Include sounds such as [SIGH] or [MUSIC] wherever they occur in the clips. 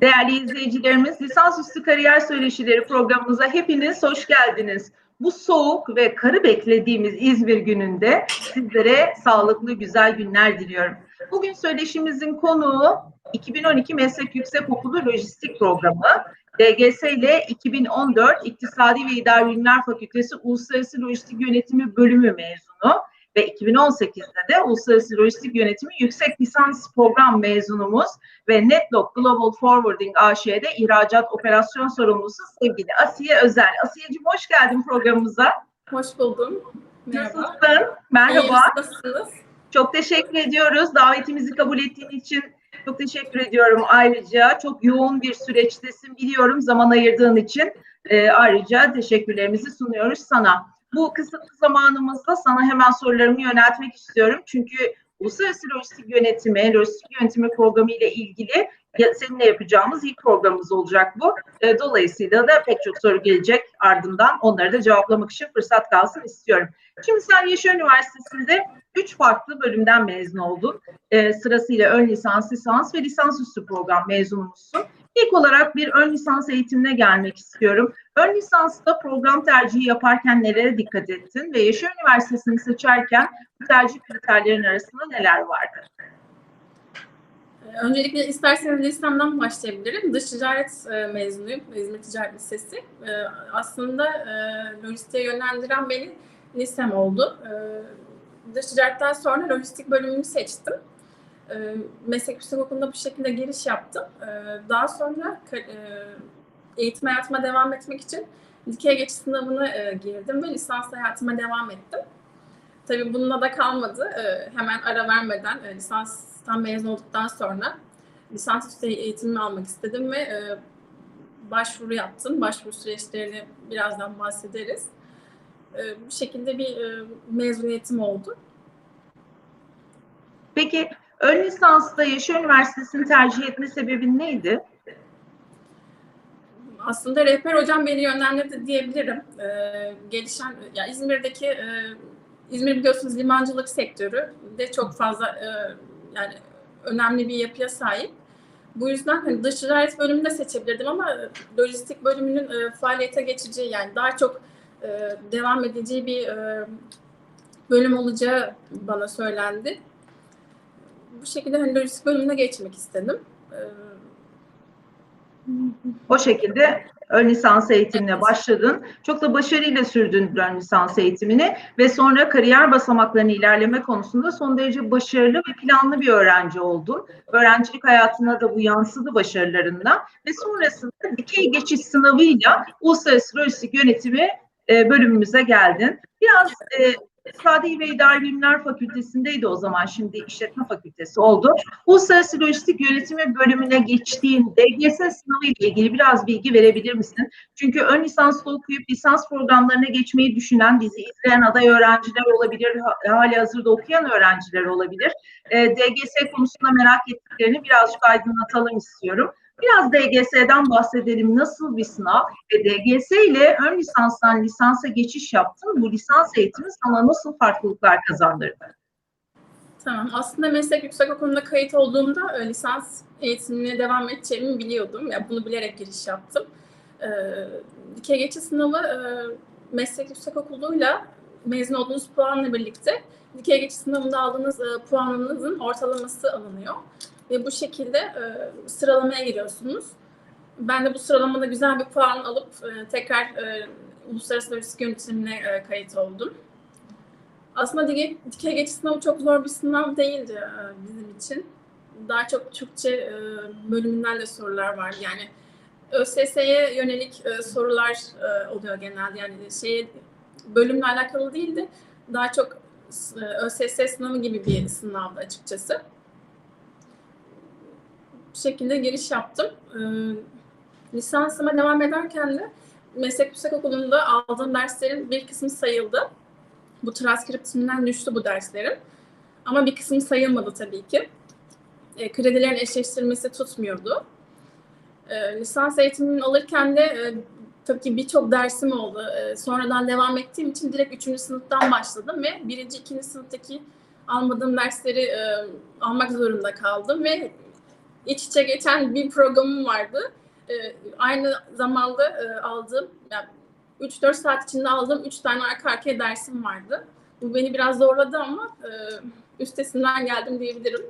Değerli izleyicilerimiz, lisansüstü kariyer söyleşileri programımıza hepiniz hoş geldiniz. Bu soğuk ve karı beklediğimiz İzmir gününde sizlere sağlıklı güzel günler diliyorum. Bugün söyleşimizin konuğu 2012 Meslek Yüksekokulu Lojistik Programı. DGS ile 2014 İktisadi ve İdari Bilimler Fakültesi Uluslararası Lojistik Yönetimi Bölümü mezunu ve 2018'de de Uluslararası Lojistik Yönetimi Yüksek Lisans Program mezunumuz ve Netlog Global Forwarding AŞ'de ihracat operasyon sorumlusu sevgili Asiye Özel. Asiyeciğim hoş geldin programımıza. Hoş buldum. Merhaba. Nasılsın? Merhaba. Nasılsınız? Çok teşekkür ediyoruz. Davetimizi kabul ettiğin için çok teşekkür ediyorum ayrıca. Çok yoğun bir süreçtesin biliyorum zaman ayırdığın için. Ee, ayrıca teşekkürlerimizi sunuyoruz sana. Bu kısıtlı zamanımızda sana hemen sorularımı yöneltmek istiyorum. Çünkü Uluslararası Lojistik Yönetimi, Lojistik Yönetimi Programı ile ilgili seninle yapacağımız ilk programımız olacak bu. Ee, dolayısıyla da pek çok soru gelecek ardından onları da cevaplamak için fırsat kalsın istiyorum. Şimdi sen Yaşar Üniversitesi'nde üç farklı bölümden mezun oldun. Ee, sırasıyla ön lisans, lisans ve lisansüstü program mezunumuzsun. İlk olarak bir ön lisans eğitimine gelmek istiyorum. Ön lisansta program tercihi yaparken nelere dikkat ettin ve Yaşar Üniversitesi'ni seçerken bu tercih kriterlerin arasında neler vardı? Öncelikle isterseniz listemden başlayabilirim. Dış ticaret e, mezunuyum. İzmir Ticaret Lisesi. Ee, Aslında e, lojistiğe yönlendiren beni lisem oldu. Dış ticaretten sonra lojistik bölümünü seçtim. Meslek Yüksekokulu'nda bu şekilde giriş yaptım. Daha sonra e, eğitim hayatıma devam etmek için dikey geçiş sınavına e, girdim ve lisans hayatıma devam ettim. Tabii bununla da kalmadı. Ee, hemen ara vermeden e, lisanstan mezun olduktan sonra lisansüstü eğitimimi almak istedim ve e, başvuru yaptım. Başvuru süreçlerini birazdan bahsederiz. E, bu şekilde bir e, mezuniyetim oldu. Peki ön lisansta Yaşar Üniversitesi'ni tercih etme sebebin neydi? Aslında rehber hocam beni yönlendirdi diyebilirim. Ee, gelişen, ya İzmir'deki, e, İzmir biliyorsunuz limancılık sektörü de çok fazla e, yani önemli bir yapıya sahip. Bu yüzden hani dış ticaret bölümünü de seçebilirdim ama lojistik bölümünün e, faaliyete geçeceği yani daha çok e, devam edeceği bir e, bölüm olacağı bana söylendi. Bu şekilde hani lojistik bölümüne geçmek istedim. Ee, O şekilde ön lisans eğitimine başladın. Çok da başarıyla sürdün ön lisans eğitimini ve sonra kariyer basamaklarını ilerleme konusunda son derece başarılı ve planlı bir öğrenci oldun. Öğrencilik hayatına da bu yansıdı başarılarında ve sonrasında dikey geçiş sınavıyla Uluslararası Lojistik Yönetimi e, bölümümüze geldin. Biraz e, İktisadi ve İdari Bilimler Fakültesindeydi o zaman şimdi işletme fakültesi oldu. Uluslararası Lojistik Yönetimi bölümüne geçtiğin DGS sınavı ile ilgili biraz bilgi verebilir misin? Çünkü ön lisanslı okuyup lisans programlarına geçmeyi düşünen, bizi izleyen aday öğrenciler olabilir, ha- hali hazırda okuyan öğrenciler olabilir. E, DGS konusunda merak ettiklerini birazcık aydınlatalım istiyorum. Biraz DGS'den bahsedelim. Nasıl bir sınav? Ve DGS ile ön lisanstan lisansa geçiş yaptın. Bu lisans eğitimi sana nasıl farklılıklar kazandırdı? Tamam. Aslında meslek yüksekokulu'nda kayıt olduğumda e, lisans eğitimine devam edeceğimi biliyordum. Ya bunu bilerek giriş yaptım. E, dikey geçiş sınavı e, meslek yüksekokulu'yla mezun olduğunuz puanla birlikte dikey geçiş sınavında aldığınız e, puanınızın ortalaması alınıyor. Ve bu şekilde e, sıralamaya giriyorsunuz. Ben de bu sıralamada güzel bir puan alıp e, tekrar e, Uluslararası Lojistik Yönetimine e, kayıt oldum. Aslında dikey, dikey geçiş sınavı çok zor bir sınav değildi e, bizim için. Daha çok Türkçe e, bölümünden de sorular var. Yani ÖSS'ye yönelik e, sorular e, oluyor genelde. Yani şey bölümle alakalı değildi. Daha çok e, ÖSS sınavı gibi bir sınavdı açıkçası. Bu şekilde giriş yaptım. E, lisansıma devam ederken de meslek yüksekokulu'nda aldığım derslerin bir kısmı sayıldı. Bu transkriptimden düştü bu derslerim. Ama bir kısmı sayılmadı tabii ki. E, kredilerin eşleştirmesi tutmuyordu. E, lisans eğitimini alırken de e, tabii ki birçok dersim oldu. E, sonradan devam ettiğim için direkt 3. sınıftan başladım ve 1. 2. sınıftaki almadığım dersleri e, almak zorunda kaldım ve iç içe geçen bir programım vardı. E, aynı zamanda e, aldığım, yani 3-4 saat içinde aldığım 3 tane arka arkaya dersim vardı. Bu beni biraz zorladı ama e, üstesinden geldim diyebilirim.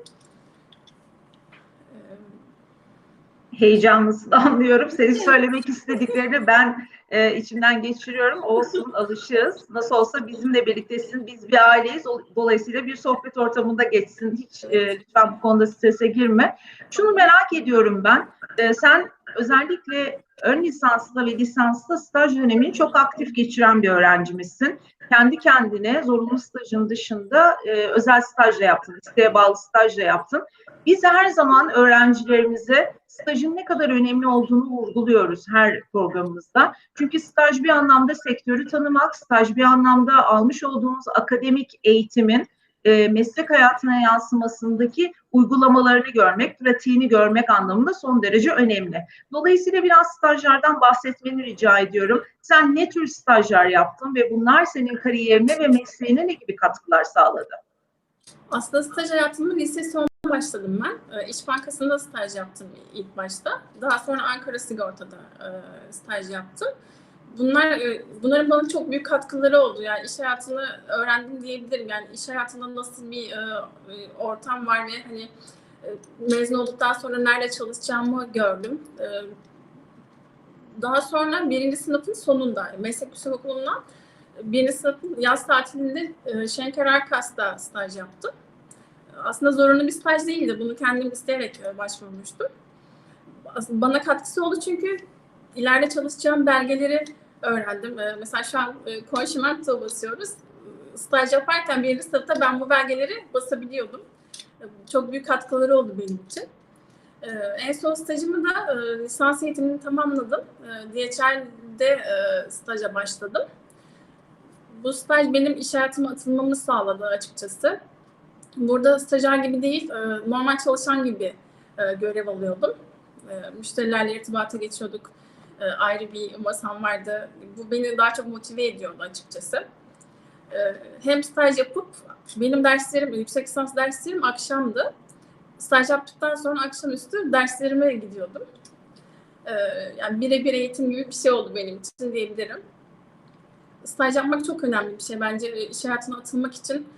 Heyecanlısın [LAUGHS] anlıyorum. Senin söylemek istediklerini ben e, içimden geçiriyorum. Olsun alışığız. Nasıl olsa bizimle birliktesin. Biz bir aileyiz. Dolayısıyla bir sohbet ortamında geçsin. Hiç e, lütfen bu konuda strese girme. Şunu merak ediyorum ben. E, sen özellikle ön lisanslı ve lisanslı staj dönemini çok aktif geçiren bir öğrencimizsin. Kendi kendine zorunlu stajın dışında e, özel stajla yaptın, isteğe bağlı stajla yaptın. Biz her zaman öğrencilerimize stajın ne kadar önemli olduğunu vurguluyoruz her programımızda. Çünkü staj bir anlamda sektörü tanımak, staj bir anlamda almış olduğunuz akademik eğitimin e, meslek hayatına yansımasındaki uygulamalarını görmek, pratiğini görmek anlamında son derece önemli. Dolayısıyla biraz stajlardan bahsetmeni rica ediyorum. Sen ne tür stajlar yaptın ve bunlar senin kariyerine ve mesleğine ne gibi katkılar sağladı? Aslında staj hayatımı lise sonunda başladım ben. E, İş Bankası'nda staj yaptım ilk başta. Daha sonra Ankara Sigorta'da e, staj yaptım. Bunlar e, bunların bana çok büyük katkıları oldu. Yani iş hayatını öğrendim diyebilirim. Yani iş hayatında nasıl bir e, e, ortam var ve hani e, mezun olduktan sonra nerede çalışacağımı gördüm. E, daha sonra birinci sınıfın sonunda meslek yüksek okulundan birinci sınıfın yaz tatilinde e, Şenker Arkas'ta staj yaptım. Aslında zorunlu bir staj değildi. Bunu kendim isteyerek e, başvurmuştum. Bana katkısı oldu çünkü ileride çalışacağım belgeleri öğrendim. E, mesela şu an e, konşimento basıyoruz. Staj yaparken birinci sınıfta ben bu belgeleri basabiliyordum. E, Çok büyük katkıları oldu benim için. E, En son stajımı da e, lisans eğitimini tamamladım. E, DHL'de staja başladım. Bu staj benim iş hayatıma atılmamı sağladı açıkçası. Burada stajyer gibi değil, e, normal çalışan gibi görev alıyordum. Müşterilerle irtibata geçiyorduk. E, Ayrı bir masam vardı. Bu beni daha çok motive ediyordu açıkçası. E, Hem staj yapıp, benim derslerim, yüksek lisans derslerim akşamdı. Staj yaptıktan sonra akşamüstü derslerime gidiyordum. E, Yani birebir eğitim gibi bir şey oldu benim için diyebilirim staj yapmak çok önemli bir şey bence iş hayatına atılmak için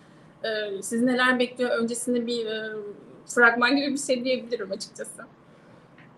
e, sizi neler bekliyor öncesinde bir e, fragman gibi bir şey diyebilirim açıkçası.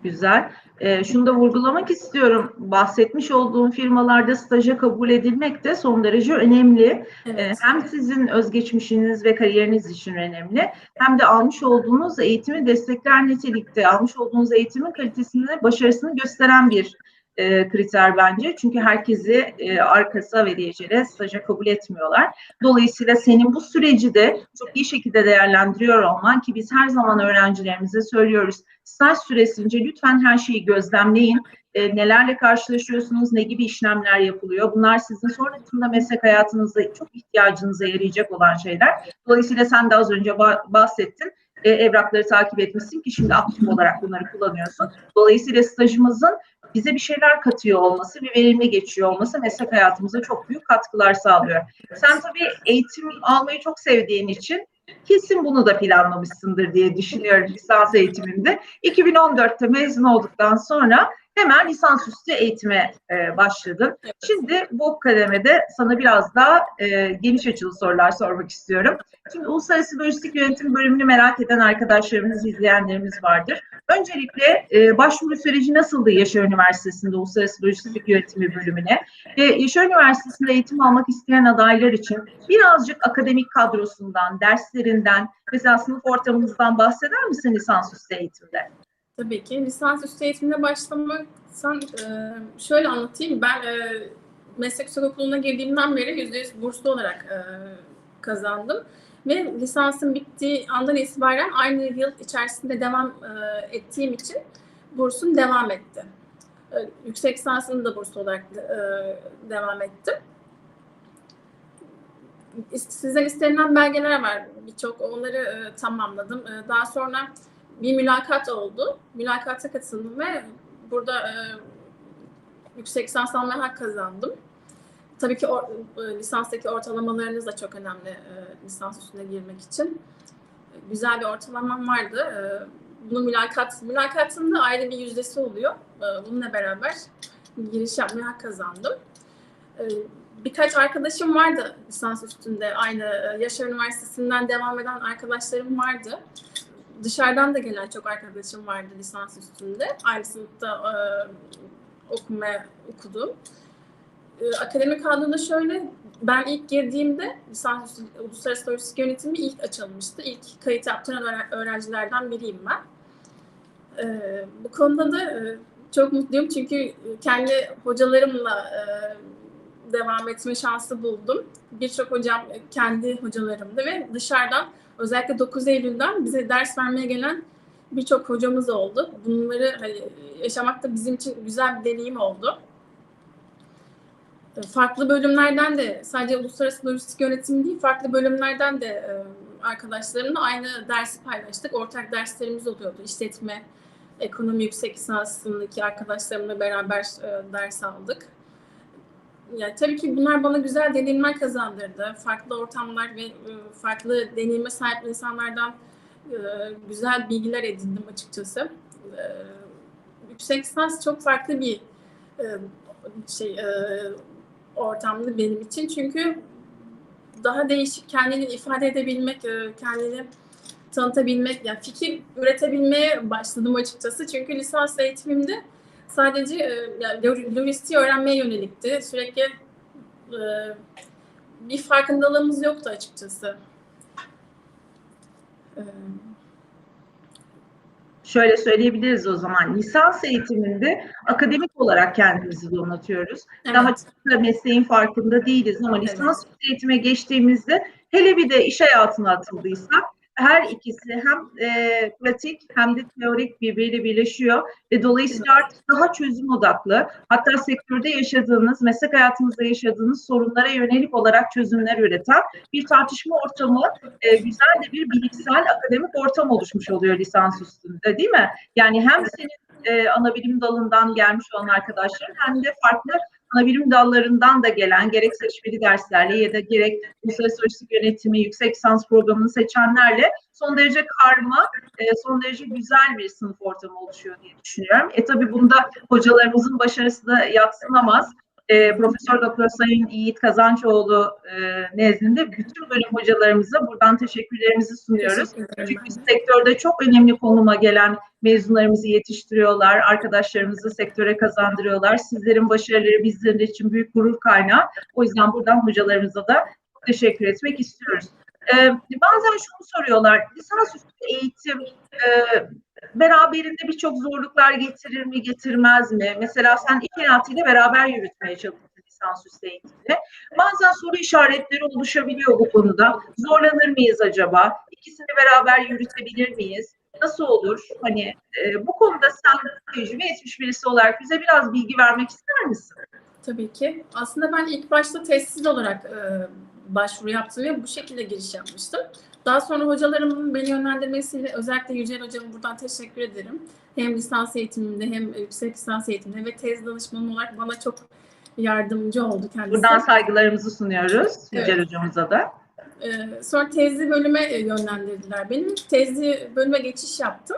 Güzel. Ee, şunu da vurgulamak istiyorum. Bahsetmiş olduğum firmalarda staja kabul edilmek de son derece önemli. Ee, Evet. hem sizin özgeçmişiniz ve kariyeriniz için önemli, hem de almış olduğunuz eğitimi destekler nitelikte, almış olduğunuz eğitimin kalitesini, başarısını gösteren bir e, kriter bence. Çünkü herkesi e, arkası ve diyeceğine staja kabul etmiyorlar. Dolayısıyla senin bu süreci de çok iyi şekilde değerlendiriyor olman ki biz her zaman öğrencilerimize söylüyoruz. Staj süresince lütfen her şeyi gözlemleyin. E, nelerle karşılaşıyorsunuz, ne gibi işlemler yapılıyor. Bunlar sizin sonrasında meslek hayatınızda çok ihtiyacınıza yarayacak olan şeyler. Dolayısıyla sen de az önce ba- bahsettin. E, evrakları takip etmişsin ki şimdi aktif olarak bunları kullanıyorsun. Dolayısıyla stajımızın bize bir şeyler katıyor olması, bir verimli geçiyor olması meslek hayatımıza çok büyük katkılar sağlıyor. Sen tabii eğitim almayı çok sevdiğin için kesin bunu da planlamışsındır diye düşünüyorum lisans eğitiminde. 2014'te mezun olduktan sonra hemen lisansüstü eğitime e, başladın. Evet. Şimdi bu kademede sana biraz daha e, geniş açılı sorular sormak istiyorum. Şimdi Uluslararası Lojistik Yönetim bölümünü merak eden arkadaşlarımız, izleyenlerimiz vardır. Öncelikle e, başvuru süreci nasıldı Yaşar Üniversitesi'nde Uluslararası Lojistik Yönetimi bölümüne? Ve Yaşar Üniversitesi'nde eğitim almak isteyen adaylar için birazcık akademik kadrosundan, derslerinden, mesela sınıf ortamınızdan bahseder misin lisansüstü eğitimde? Tabii ki. Lisansüstü eğitimine başlamaksan e, şöyle anlatayım. Ben e, meslek yüksek okuluna girdiğimden beri %100 burslu olarak e, kazandım. Ve lisansım bittiği andan itibaren aynı yıl içerisinde devam e, ettiğim için bursum devam etti. E, yüksek lisansını da burslu olarak e, devam ettim. Sizden istenilen belgeler var birçok. Onları e, tamamladım. E, daha sonra bir mülakat oldu. Mülakata katıldım ve burada e, yüksek lisans almaya hak kazandım. Tabii ki or, e, lisanstaki ortalamalarınız da çok önemli e, lisans üstüne girmek için. E, güzel bir ortalamam vardı. E, bunun mülakat, mülakatın da ayrı bir yüzdesi oluyor. E, bununla beraber giriş yapmaya hak kazandım. E, birkaç arkadaşım vardı lisans üstünde. Aynı e, Yaşar Üniversitesi'nden devam eden arkadaşlarım vardı. Dışarıdan da gelen çok arkadaşım vardı lisans üstünde. Aynı sınıfta e, okudum. E, akademik kadroda şöyle, ben ilk girdiğimde lisans üstü uluslararası lojistik yönetimi ilk açılmıştı. İlk kayıt yaptıran öğren- öğrencilerden biriyim ben. E, bu konuda da e, çok mutluyum çünkü kendi hocalarımla devam etme şansı buldum. Birçok hocam kendi hocalarımdı ve dışarıdan özellikle 9 Eylül'den bize ders vermeye gelen birçok hocamız oldu. Bunları hani yaşamak da bizim için güzel bir deneyim oldu. Farklı bölümlerden de sadece uluslararası lojistik yönetimi değil, farklı bölümlerden de e, arkadaşlarımla aynı dersi paylaştık. Ortak derslerimiz oluyordu. İşletme, ekonomi yüksek lisansındaki arkadaşlarımla beraber e, ders aldık. Yani tabii ki bunlar bana güzel deneyimler kazandırdı. Farklı ortamlar ve farklı deneyime sahip insanlardan güzel bilgiler edindim açıkçası. Yüksek lisans çok farklı bir şey ortamdı benim için. Çünkü daha değişik kendini ifade edebilmek, kendini tanıtabilmek, yani fikir üretebilmeye başladım açıkçası. Çünkü lisans eğitimimde sadece e, yani lojistiği öğrenmeye yönelikti. Sürekli e, bir farkındalığımız yoktu açıkçası. E, Şöyle söyleyebiliriz o zaman. Lisans eğitiminde akademik olarak kendimizi donatıyoruz. evet. Daha da mesleğin farkında değiliz ama lisans eğitime geçtiğimizde hele bir de iş hayatına atıldıysak her ikisi hem e, pratik hem de teorik birbiriyle birleşiyor ve dolayısıyla artık daha çözüm odaklı hatta sektörde yaşadığınız, meslek hayatınızda yaşadığınız sorunlara yönelik olarak çözümler üreten bir tartışma ortamı, e, güzel de bir bilimsel akademik ortam oluşmuş oluyor lisans üstünde değil mi? Yani hem senin e, ana bilim dalından gelmiş olan arkadaşların hem de farklı ana bilim dallarından da gelen gerek seçmeli derslerle ya da gerek uluslararası yönetimi yüksek lisans programını seçenlerle son derece karma, e, son derece güzel bir sınıf ortamı oluşuyor diye düşünüyorum. E tabii bunda hocalarımızın başarısı da yatsınamaz. E, Profesör Doktor Sayın Yiğit Kazançoğlu e, nezdinde bütün bölüm hocalarımıza buradan teşekkürlerimizi sunuyoruz. Teşekkür Çünkü sektörde çok önemli konuma gelen mezunlarımızı yetiştiriyorlar, arkadaşlarımızı sektöre kazandırıyorlar. Sizlerin başarıları bizlerin için büyük gurur kaynağı. O yüzden buradan hocalarımıza da teşekkür etmek istiyoruz. Ee, bazen şunu soruyorlar, lisans üstü eğitim e, beraberinde birçok zorluklar getirir mi, getirmez mi? Mesela sen iş hayatıyla beraber yürütmeye çalıştın lisans üstü eğitimini. Bazen soru işaretleri oluşabiliyor bu konuda. Zorlanır mıyız acaba? İkisini beraber yürütebilir miyiz? Nasıl olur? Hani e, bu konuda sen tecrübe etmiş birisi olarak bize biraz bilgi vermek ister misin? Tabii ki. Aslında ben ilk başta testsiz olarak e, başvuru yaptım ve bu şekilde giriş yapmıştım. Daha sonra hocalarımın beni yönlendirmesiyle özellikle Yücel Hocam'a buradan teşekkür ederim. Hem lisans eğitimimde hem yüksek lisans eğitiminde ve tez danışmanım olarak bana çok yardımcı oldu kendisi. Buradan saygılarımızı sunuyoruz Evet. Yücel Hocamıza da. Ee, sonra tezli bölüme yönlendirdiler beni. Tezli bölüme geçiş yaptım.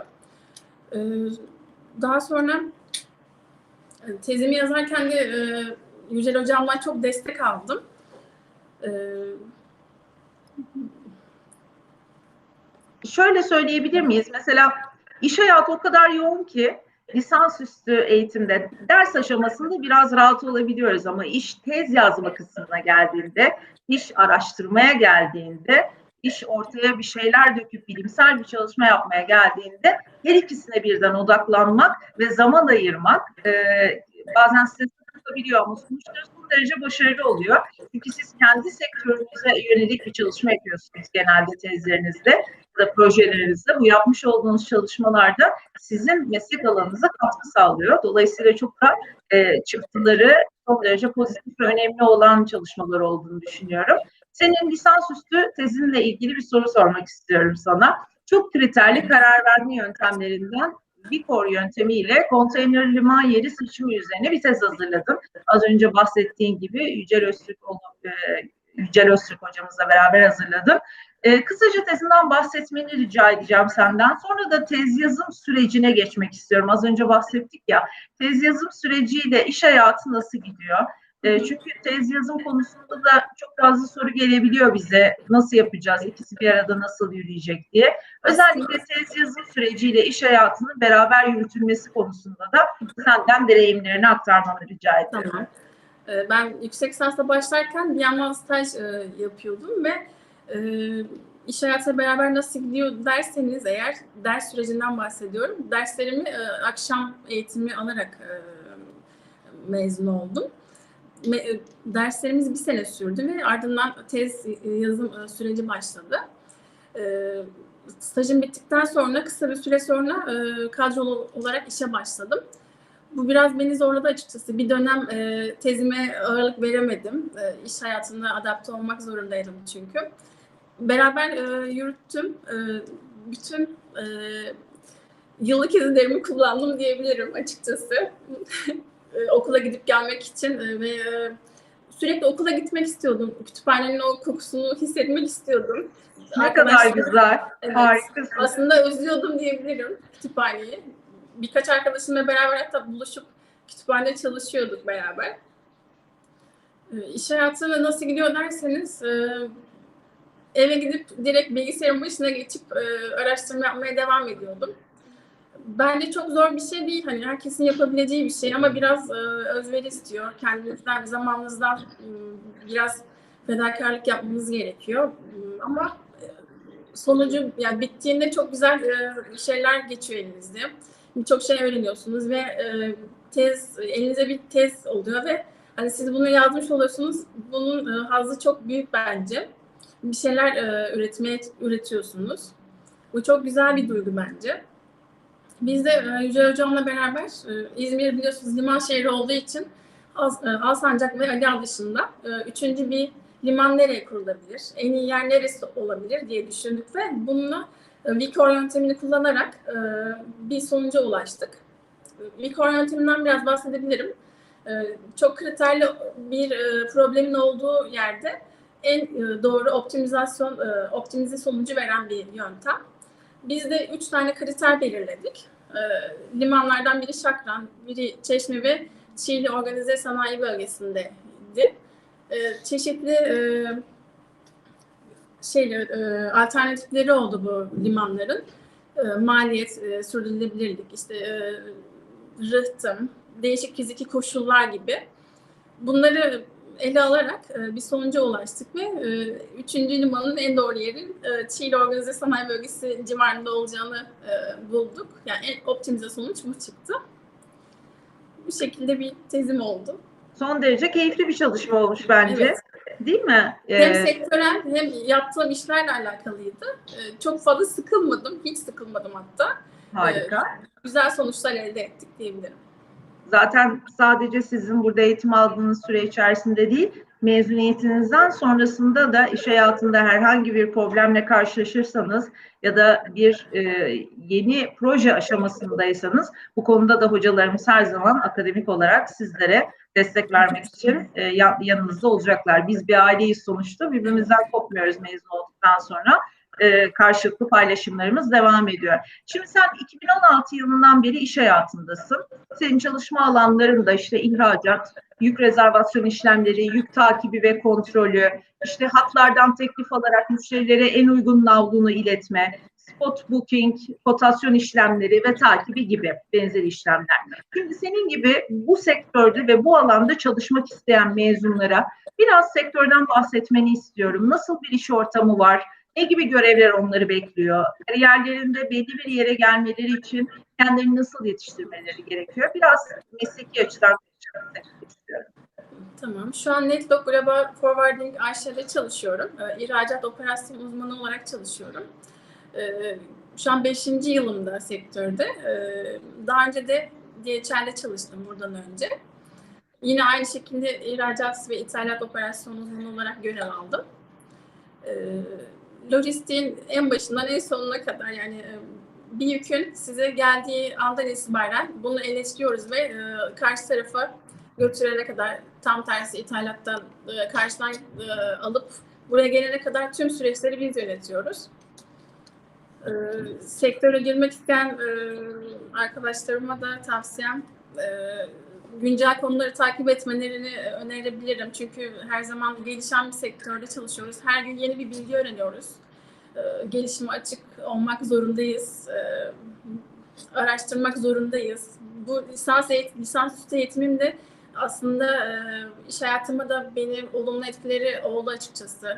Ee, daha sonra tezimi yazarken de e, Yücel Hocam'dan çok destek aldım. Ee, Şöyle söyleyebilir miyiz? Mesela iş hayatı o kadar yoğun ki lisansüstü eğitimde ders aşamasında biraz rahat olabiliyoruz ama iş tez yazma kısmına geldiğinde, iş araştırmaya geldiğinde, iş ortaya bir şeyler döküp bilimsel bir çalışma yapmaya geldiğinde her ikisine birden odaklanmak ve zaman ayırmak e, bazen size sıkılabiliyor ama sonuçları son derece başarılı oluyor. Çünkü siz kendi sektörünüze yönelik bir çalışma yapıyorsunuz genelde tezlerinizde ya da projelerinizde. Bu yapmış olduğunuz çalışmalarda sizin meslek alanınıza katkı sağlıyor. Dolayısıyla çok da e, çıktıları çok derece pozitif ve önemli olan çalışmalar olduğunu düşünüyorum. Senin lisansüstü tezinle ilgili bir soru sormak istiyorum sana. Çok kriterli karar verme yöntemlerinden BICOR yöntemiyle konteyner liman yeri seçimi üzerine bir tez hazırladım. Az önce bahsettiğin gibi Yücel Öztürk, e, Yücel Öztürk hocamızla beraber hazırladım. E, kısaca tezinden bahsetmeni rica edeceğim senden. Sonra da tez yazım sürecine geçmek istiyorum. Az önce bahsettik ya. Tez yazım süreciyle iş hayatı nasıl gidiyor? E, çünkü tez yazım konusunda da çok fazla soru gelebiliyor bize. Nasıl yapacağız? İkisi bir arada nasıl yürüyecek diye. Özellikle tez yazım süreciyle iş hayatının beraber yürütülmesi konusunda da senden deneyimlerini aktarmanı rica ediyorum. Tamam. Ee, Ben yüksek lisansa başlarken bir yandan staj e, yapıyordum ve e, iş hayatıyla beraber nasıl gidiyor derseniz eğer ders sürecinden bahsediyorum. Derslerimi e, akşam eğitimi alarak mezun oldum. E, Derslerimiz bir sene sürdü ve ardından tez e, yazım e, süreci başladı. Stajım bittikten sonra kısa bir süre sonra kadrolu olarak işe başladım. Bu biraz beni zorladı açıkçası. Bir dönem tezime ağırlık veremedim. İş hayatına adapte olmak zorundaydım çünkü. Beraber yürüttüm. Bütün yıllık izinlerimi kullandım diyebilirim açıkçası. [LAUGHS] E, okula gidip gelmek için e, ve e, sürekli okula gitmek istiyordum. Kütüphanenin o kokusunu hissetmek istiyordum. Ne kadar Arkadaşlarım- güzel. Evet. Harikasın. Aslında özlüyordum diyebilirim kütüphaneyi. Birkaç arkadaşımla beraber hatta buluşup kütüphanede çalışıyorduk beraber. Ee, İş hayatı nasıl gidiyor derseniz e, eve gidip direkt bilgisayarın başına geçip e, araştırma yapmaya devam ediyordum. Bence çok zor bir şey değil. Hani herkesin yapabileceği bir şey ama biraz e, özveri istiyor. Kendinizden, zamanınızdan e, biraz fedakarlık yapmanız gerekiyor. E, Ama sonucu yani bittiğinde çok güzel e, şeyler geçiyor elinizde. Birçok şey öğreniyorsunuz ve e, tez elinize bir tez oluyor ve hani siz bunu yazmış oluyorsunuz. Bunun e, hazzı çok büyük bence. Bir şeyler e, üretmeye üretiyorsunuz. Bu çok güzel bir duygu bence. Biz de e, Yücel Hocam'la beraber e, İzmir biliyorsunuz liman şehri olduğu için e, Alsancak ve Ali dışında üçüncü bir liman nereye kurulabilir, en iyi yer neresi olabilir diye düşündük ve bununla Vicor yöntemini kullanarak bir sonuca ulaştık. Vicor yönteminden biraz bahsedebilirim. Çok kriterli bir problemin olduğu yerde en doğru optimizasyon, optimize sonucu veren bir yöntem. Biz de üç tane kriter belirledik. E, Limanlardan biri Şakran, biri Çeşme ve Çiğli Organize Sanayi Bölgesi'ndeydi e, çeşitli e, alternatifleri oldu bu limanların. Maliyet, sürdürülebilirlik, işte rıhtım, değişik fiziki koşullar gibi. Bunları ele alarak e, bir sonuca ulaştık ve e, üçüncü limanın en doğru yerin e, Çiğli Organize Sanayi Bölgesi civarında olacağını e, bulduk. Yani en optimize sonuç bu çıktı. Bu şekilde bir tezim oldu. Son derece keyifli bir çalışma olmuş bence. Evet. Değil mi? Hem Ee, sektörel hem yaptığım işlerle alakalıydı. Ee, Çok fazla sıkılmadım. Hiç sıkılmadım hatta. harika. Güzel sonuçlar elde ettik diyebilirim. Zaten sadece sizin burada eğitim aldığınız süre içerisinde değil, mezuniyetinizden sonrasında da iş hayatında herhangi bir problemle karşılaşırsanız ya da bir e, yeni proje aşamasındaysanız bu konuda da hocalarımız her zaman akademik olarak sizlere destek vermek için e, ya- yanınızda olacaklar. Biz bir aileyiz sonuçta birbirimizden kopmuyoruz mezun olduktan sonra. E, karşılıklı paylaşımlarımız devam ediyor. Şimdi sen 2016 yılından beri iş hayatındasın. Senin çalışma alanların da işte ihracat, yük rezervasyon işlemleri, yük takibi ve kontrolü, işte hatlardan teklif alarak müşterilere en uygun navlunu iletme, spot booking, kotasyon işlemleri ve takibi gibi benzeri işlemler. Şimdi senin gibi bu sektörde ve bu alanda çalışmak isteyen mezunlara biraz sektörden bahsetmeni istiyorum. Nasıl bir iş ortamı var? Ne gibi görevler onları bekliyor? Kariyerlerinde belli bir yere gelmeleri için kendilerini nasıl yetiştirmeleri gerekiyor? Biraz mesleki açıdan konuşmak istiyorum. Tamam. Şu an Netlog Global Forwarding Ayşe'de çalışıyorum. Ee, İhracat operasyon uzmanı olarak çalışıyorum. Ee, Şu an 5. yılımda sektörde. Ee, Daha önce de DHL'de çalıştım buradan önce. Yine aynı şekilde ihracat ve ithalat operasyon uzmanı olarak görev aldım. Ee, Lojistiğin en başından en sonuna kadar yani e, bir yükün size geldiği andan itibaren bunu eleştiriyoruz ve e, karşı tarafa götürene kadar tam tersi ithalattan e, karşıdan e, alıp Buraya gelene kadar tüm süreçleri biz yönetiyoruz. Ee, sektöre girmek isteyen e, arkadaşlarıma da tavsiyem e, güncel konuları takip etmelerini önerebilirim. Çünkü her zaman gelişen bir sektörde çalışıyoruz. Her gün yeni bir bilgi öğreniyoruz. Ee, gelişime açık olmak zorundayız. Ee, araştırmak zorundayız. Bu lisans eğitim, lisansüstü eğitimim de aslında e, iş hayatıma da beni olumlu etkileri oldu açıkçası.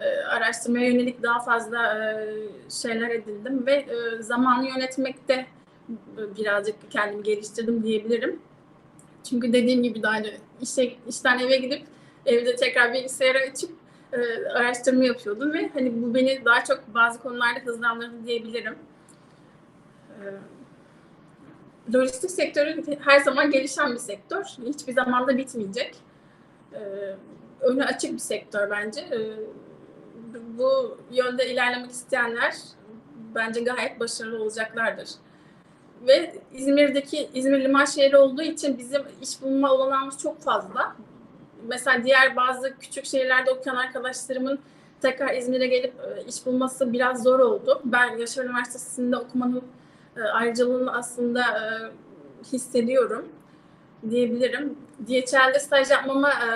E, araştırmaya yönelik daha fazla e, şeyler edindim ve e, zamanı yönetmekte birazcık kendimi geliştirdim diyebilirim. Çünkü dediğim gibi daha önce işe, işten eve gidip evde tekrar bilgisayarı açıp e, araştırma yapıyordum ve hani bu beni daha çok bazı konularda hızlandırdı diyebilirim. E, lojistik sektörü her zaman gelişen bir sektör. Hiçbir zaman da bitmeyecek. E, önü açık bir sektör bence. E, bu yönde ilerlemek isteyenler bence gayet başarılı olacaklardır. Ve İzmir'deki İzmir liman şehri olduğu için bizim iş bulma olanağımız çok fazla. Mesela diğer bazı küçük şehirlerde okuyan arkadaşlarımın tekrar İzmir'e gelip iş bulması biraz zor oldu. Ben Yaşar Üniversitesi'nde okumanın ayrıcalığını aslında hissediyorum diyebilirim. DHL'de staj yapmama e,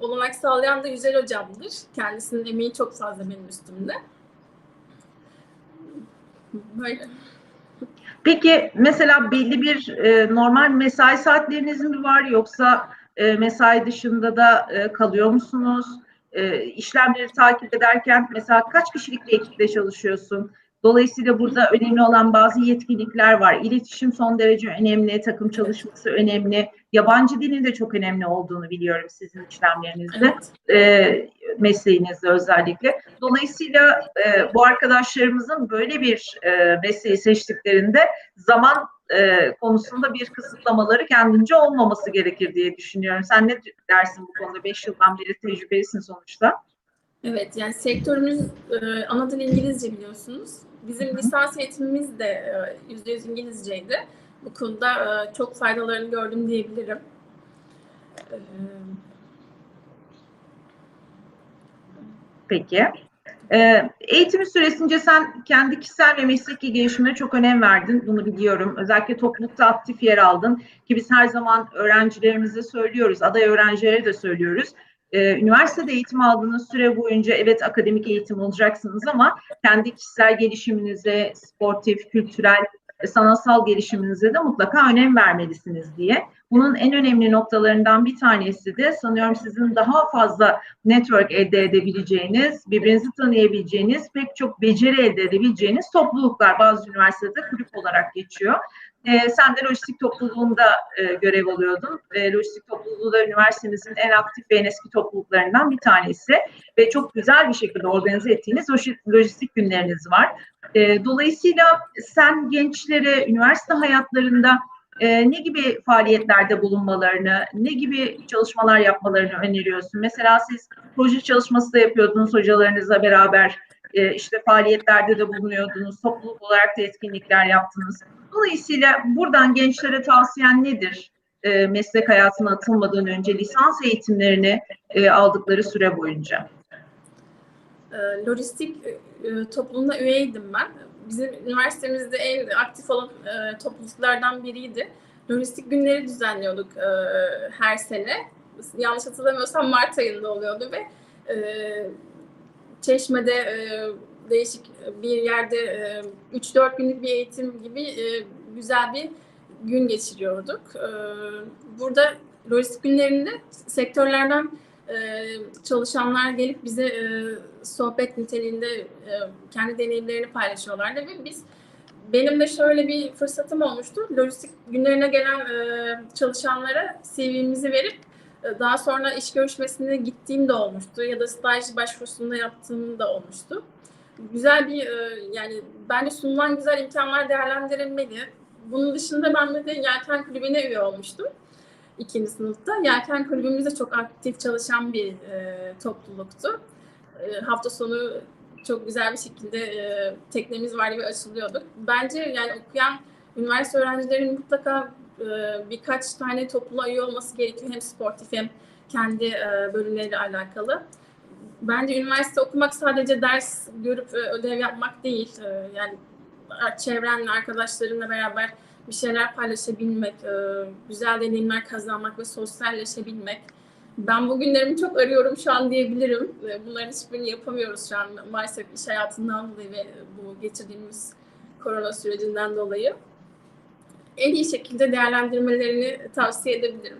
olanak sağlayan da Yücel Hocam'dır. Kendisinin emeği çok fazla benim üstümde. Böyle. Peki mesela belli bir e, normal mesai saatleriniz mi var yoksa e, mesai dışında da e, kalıyor musunuz? E, işlemleri takip ederken mesela kaç kişilik bir ekiple çalışıyorsun? Dolayısıyla burada önemli olan bazı yetkinlikler var. İletişim son derece önemli, takım çalışması önemli. Yabancı dilin de çok önemli olduğunu biliyorum sizin işlemlerinizde, evet. e, mesleğinizde özellikle. Dolayısıyla e, bu arkadaşlarımızın böyle bir e, mesleği seçtiklerinde zaman e, konusunda bir kısıtlamaları kendince olmaması gerekir diye düşünüyorum. Sen ne dersin bu konuda? Beş yıldan beri tecrübelisin sonuçta. Evet, yani sektörümüz e, ana dil İngilizce biliyorsunuz. Bizim Hı-hı. lisans eğitimimiz de e, %100 İngilizceydi. Bu konuda e, çok faydalarını gördüm diyebilirim. E, Peki. Ee, eğitimi süresince sen kendi kişisel ve mesleki gelişimine çok önem verdin. Bunu biliyorum. Özellikle toplulukta aktif yer aldın. Ki biz her zaman öğrencilerimize söylüyoruz, aday öğrencilere de söylüyoruz. Ee, üniversitede eğitim aldığınız süre boyunca evet akademik eğitim olacaksınız ama kendi kişisel gelişiminize, sportif, kültürel, sanatsal gelişiminize de mutlaka önem vermelisiniz diye. Bunun en önemli noktalarından bir tanesi de sanıyorum sizin daha fazla network elde edebileceğiniz, birbirinizi tanıyabileceğiniz, pek çok beceri elde edebileceğiniz topluluklar bazı üniversitede kulüp olarak geçiyor. E, sen de lojistik topluluğunda e, görev alıyordun. E, lojistik topluluğu da üniversitemizin en aktif ve en eski topluluklarından bir tanesi. Ve çok güzel bir şekilde organize ettiğiniz lojistik günleriniz var. E, dolayısıyla sen gençlere üniversite hayatlarında e, ne gibi faaliyetlerde bulunmalarını, ne gibi çalışmalar yapmalarını öneriyorsun? Mesela siz proje çalışması da yapıyordunuz hocalarınızla beraber. E, işte faaliyetlerde de bulunuyordunuz, topluluk olarak da etkinlikler yaptınız. Dolayısıyla buradan gençlere tavsiyen nedir? E, meslek hayatına atılmadan önce lisans eğitimlerini e, aldıkları süre boyunca. E, lojistik e, topluluğuna üyeydim ben. Bizim üniversitemizde en aktif olan e, topluluklardan biriydi. Lojistik günleri düzenliyorduk e, her sene. Yanlış hatırlamıyorsam Mart ayında oluyordu ve e, Çeşme'de e, değişik bir yerde e, 3-4 günlük bir eğitim gibi e, güzel bir gün geçiriyorduk. E, burada lojistik günlerinde sektörlerden e, çalışanlar gelip bize e, sohbet niteliğinde e, kendi deneyimlerini paylaşıyorlardı ve biz benim de şöyle bir fırsatım olmuştu. Lojistik günlerine gelen e, çalışanlara CV'mizi verip daha sonra iş görüşmesine gittiğim de olmuştu ya da staj başvurusunda yaptığım da olmuştu. Güzel bir e, yani bence sunulan güzel imkanlar değerlendirilmeli. Bunun dışında ben de Yelken Kulübü'ne üye olmuştum ikinci sınıfta. Yelken Kulübümüz de çok aktif çalışan bir e, topluluktu. E, hafta sonu çok güzel bir şekilde e, teknemiz vardı ve açılıyorduk. Bence yani okuyan üniversite öğrencilerinin mutlaka e, birkaç tane topluluğa üye olması gerekiyor. Hem sportif hem kendi e, bölümleriyle alakalı. bence üniversite okumak sadece ders görüp e, ödev yapmak değil. E, yani çevrenle, arkadaşlarınla beraber bir şeyler paylaşabilmek, e, güzel deneyimler kazanmak ve sosyalleşebilmek. Ben bu günlerimi çok arıyorum şu an diyebilirim. E, Bunların hiçbirini yapamıyoruz şu an maalesef iş hayatından dolayı ve bu geçirdiğimiz korona sürecinden dolayı. En iyi şekilde değerlendirmelerini tavsiye edebilirim.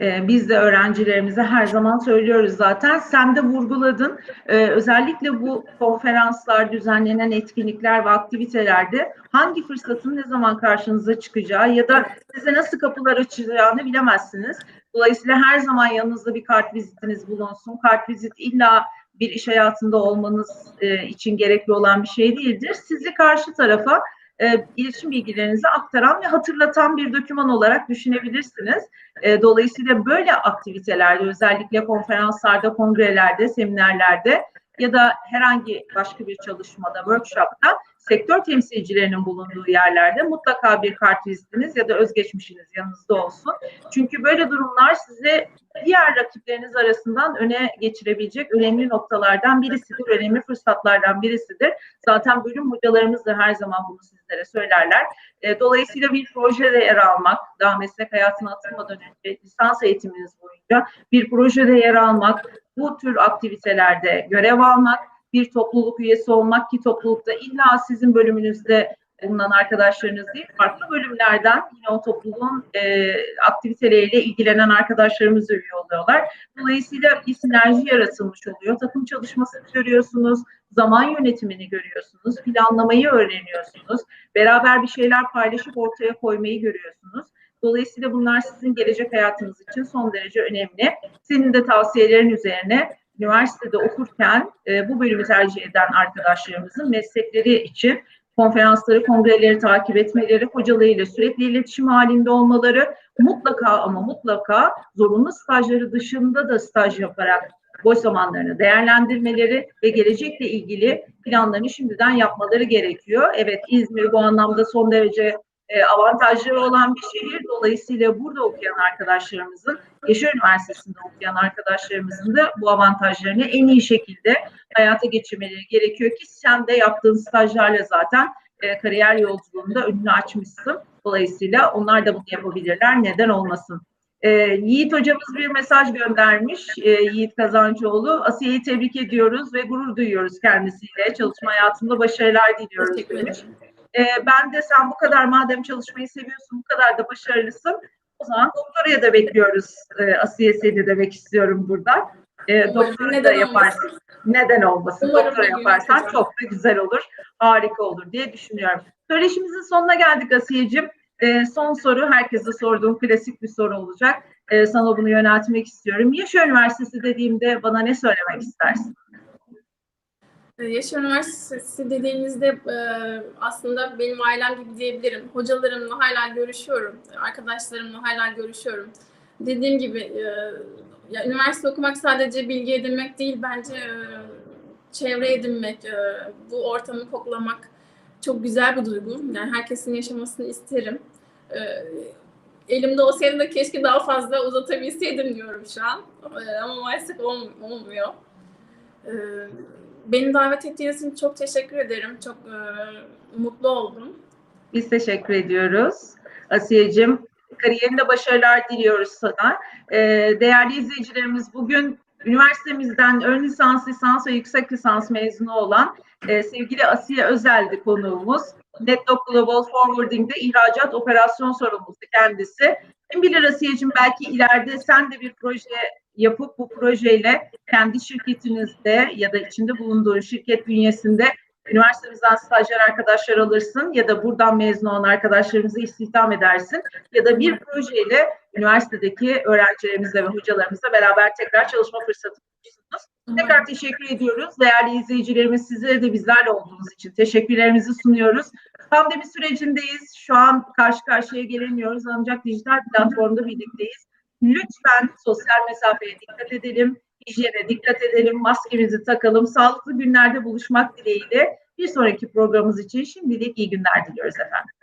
Ee, Biz de öğrencilerimize her zaman söylüyoruz zaten. Sen de vurguladın. Ee, özellikle bu konferanslar, düzenlenen etkinlikler ve aktivitelerde hangi fırsatın ne zaman karşınıza çıkacağı ya da size nasıl kapılar açacağını bilemezsiniz. Dolayısıyla her zaman yanınızda bir kart vizitiniz bulunsun. Kart vizit illa bir iş hayatında olmanız e, için gerekli olan bir şey değildir. Sizi karşı tarafa e, iletişim bilgilerinizi aktaran ve hatırlatan bir doküman olarak düşünebilirsiniz. E, dolayısıyla böyle aktivitelerde özellikle konferanslarda, kongrelerde, seminerlerde ya da herhangi başka bir çalışmada, workshopta sektör temsilcilerinin bulunduğu yerlerde mutlaka bir kart vizitiniz ya da özgeçmişiniz yanınızda olsun. Çünkü böyle durumlar size diğer rakipleriniz arasından öne geçirebilecek önemli noktalardan birisidir, önemli fırsatlardan birisidir. Zaten bölüm hocalarımız da her zaman bunu sizlere söylerler. E, dolayısıyla bir projede yer almak, daha meslek hayatına atılmadan önce lisans eğitiminiz boyunca bir projede yer almak, bu tür aktivitelerde görev almak, bir topluluk üyesi olmak ki toplulukta illa sizin bölümünüzde bulunan arkadaşlarınız değil, farklı bölümlerden yine o topluluğun e, aktiviteleriyle ilgilenen arkadaşlarımız üye oluyorlar. Dolayısıyla bir sinerji yaratılmış oluyor. Takım çalışması görüyorsunuz, zaman yönetimini görüyorsunuz, planlamayı öğreniyorsunuz, beraber bir şeyler paylaşıp ortaya koymayı görüyorsunuz. Dolayısıyla bunlar sizin gelecek hayatınız için son derece önemli. Senin de tavsiyelerin üzerine üniversitede okurken e, bu bölümü tercih eden arkadaşlarımızın meslekleri için konferansları, kongreleri takip etmeleri, hocalarıyla sürekli iletişim halinde olmaları, mutlaka ama mutlaka zorunlu stajları dışında da staj yaparak boş zamanlarını değerlendirmeleri ve gelecekle ilgili planlarını şimdiden yapmaları gerekiyor. Evet İzmir bu anlamda son derece e, avantajları olan bir şehir. Dolayısıyla burada okuyan arkadaşlarımızın, Yaşar Üniversitesi'nde okuyan arkadaşlarımızın da bu avantajlarını en iyi şekilde hayata geçirmeleri gerekiyor ki sen de yaptığın stajlarla zaten e, kariyer yolculuğunda önünü açmışsın. Dolayısıyla onlar da bunu yapabilirler. Neden olmasın? E, Yiğit hocamız bir mesaj göndermiş. E, Yiğit Kazancıoğlu. Asiye'yi tebrik ediyoruz ve gurur duyuyoruz kendisiyle. Çalışma hayatında başarılar diliyoruz demiş. E, ben de sen bu kadar madem çalışmayı seviyorsun, bu kadar da başarılısın. O zaman doktoraya da bekliyoruz e, Asiye seni demek istiyorum burada. E, doktora da yaparsın. Olmasın. Neden olmasın? Umarım doktora yaparsan çok da güzel olur, harika olur diye düşünüyorum. Söyleşimizin sonuna geldik Asiye'cim. E, son soru, herkese sorduğum klasik bir soru olacak. E, sana bunu yöneltmek istiyorum. Yaşar Üniversitesi dediğimde bana ne söylemek istersin? Yaşar Üniversitesi dediğinizde e, aslında benim ailem gibi diyebilirim. Hocalarımla hala görüşüyorum, arkadaşlarımla hala görüşüyorum. Dediğim gibi e, ya üniversite okumak sadece bilgi edinmek değil, bence e, çevre edinmek, bu ortamı koklamak çok güzel bir duygu. Yani herkesin yaşamasını isterim. Elimde olsaydı da keşke daha fazla uzatabilseydim diyorum şu an. Ama maalesef olmuyor. Beni davet ettiğiniz için çok teşekkür ederim. Çok e, mutlu oldum. Biz teşekkür ediyoruz. Asiye'cim kariyerinde başarılar diliyoruz sana. E, değerli izleyicilerimiz bugün üniversitemizden ön lisans, lisans ve yüksek lisans mezunu olan e, sevgili Asiye Özel'di konuğumuz. NetDoc Global Forwarding'de ihracat operasyon sorumlusu kendisi. Kim bilir Asiye'cim belki ileride sen de bir proje yapıp bu projeyle kendi şirketinizde ya da içinde bulunduğun şirket bünyesinde üniversitemizden stajyer arkadaşlar alırsın ya da buradan mezun olan arkadaşlarımızı istihdam edersin ya da bir projeyle üniversitedeki öğrencilerimizle ve hocalarımızla beraber tekrar çalışma fırsatı bulursunuz. Tekrar teşekkür ediyoruz. Değerli izleyicilerimiz sizlere de bizlerle olduğunuz için teşekkürlerimizi sunuyoruz. Pandemi sürecindeyiz. Şu an karşı karşıya gelemiyoruz ancak dijital platformda birlikteyiz. Lütfen sosyal mesafeye dikkat edelim, hijyene dikkat edelim, maskemizi takalım, sağlıklı günlerde buluşmak dileğiyle bir sonraki programımız için şimdilik iyi günler diliyoruz efendim.